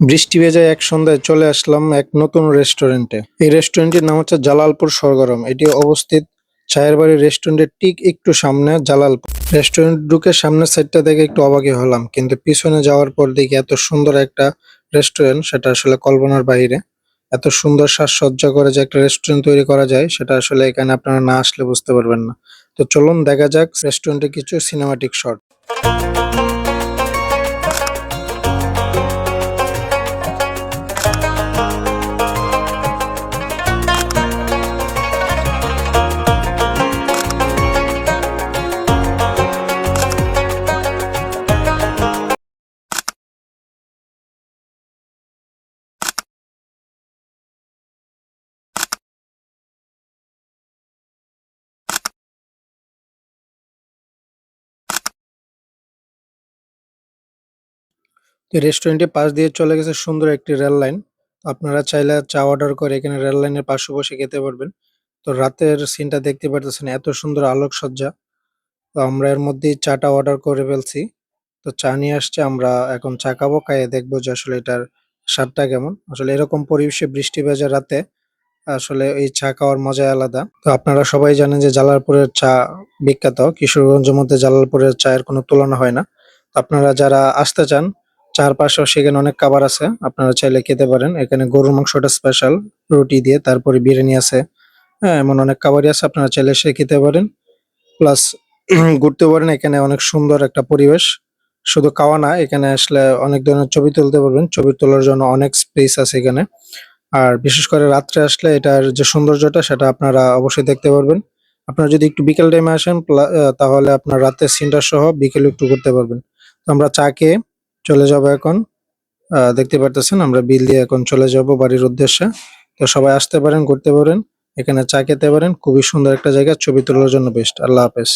বৃষ্টি ভেজা এক সন্ধ্যায় চলে আসলাম এক নতুন রেস্টুরেন্টে এই রেস্টুরেন্টের নাম হচ্ছে জালালপুর সরগরম। এটি অবস্থিত চায়ের বাড়ি রেস্টুরেন্টের ঠিক একটু সামনে জালালপুর। রেস্টুরেন্ট ঢুকে সামনের সাইডটা দেখে একটু অবাকই হলাম, কিন্তু পিছনে যাওয়ার পর দেখি এত সুন্দর একটা রেস্টুরেন্ট সেটা আসলে কল্পনার বাইরে। এত সুন্দর সাজসজ্জা করে যে একটা রেস্টুরেন্ট তৈরি করা যায়, সেটা আসলে এখানে আপনারা না আসলে বুঝতে পারবেন না। তো চলুন দেখা যাক রেস্টুরেন্টে কিছু সিনেমাটিক শট রেস্টুরেন্টের পাশ দিয়ে চলে গেছে সুন্দর একটি রেল লাইন। আপনারা চাইলে চা অর্ডার করে এখানে রেল লাইনের পাশে বসে খেতে পারবেন। তো রাতের সিনটা দেখতে পারতেছেন, এত সুন্দর আলোকসজ্জা। তো আমরা এর মধ্যেই চাটা অর্ডার করে ফেলছি। তো চা নিয়ে আসছে, আমরা এখন চা খাব, খাইয়ে দেখব যে আসলে এটার স্বাদটা কেমন। আসলে এরকম পরিবেশে বৃষ্টি ভেজা রাতে আসলে এই চা খাওয়ার মজাই আলাদা। তো আপনারা সবাই জানেন যে জালালপুরের চা বিখ্যাত। কিশোরগঞ্জের মধ্যে জালালপুরের চায়ের কোনো তুলনা হয় না। আপনারা যারা আসতে চান চারপাশেও সেখানে অনেক খাবার আছে। আপনারা চাইলে খেতে পারেন। এখানে গরুর মাংসটা স্পেশাল রুটি দিয়ে তারপরে বিরিয়ানি আছে। হ্যাঁ এমন অনেক খাবারই আছে, আপনারা চাইলে সে খেতে পারেন। প্লাস ঘুরতে পারেন, এখানে অনেক সুন্দর একটা পরিবেশ। শুধু খাওয়া না, এখানে আসলে অনেক ধরনের ছবি তুলতে পারবেন। ছবি তোলার জন্য অনেক স্পেস আছে এখানে। আর বিশেষ করে রাত্রে আসলে এটার যে সৌন্দর্যটা, সেটা আপনারা অবশ্যই দেখতে পারবেন। আপনারা যদি একটু বিকেল টাইমে আসেন তাহলে আপনার রাতের সিনটা সহ বিকেলে একটু ঘুরতে পারবেন। তো আমরা চা খেয়ে চলে যাব এখন। দেখতে পারতেছেন, আমরা বিল দিয়ে এখন চলে যাব বাড়ির উদ্দেশ্যে। তো সবাই আসতে পারেন, ঘুরতে পারেন, এখানে চা খেতে পারেন। খুবই সুন্দর একটা জায়গা, ছবি তোলার জন্য বেস্ট আল্লাহ হাফেজ।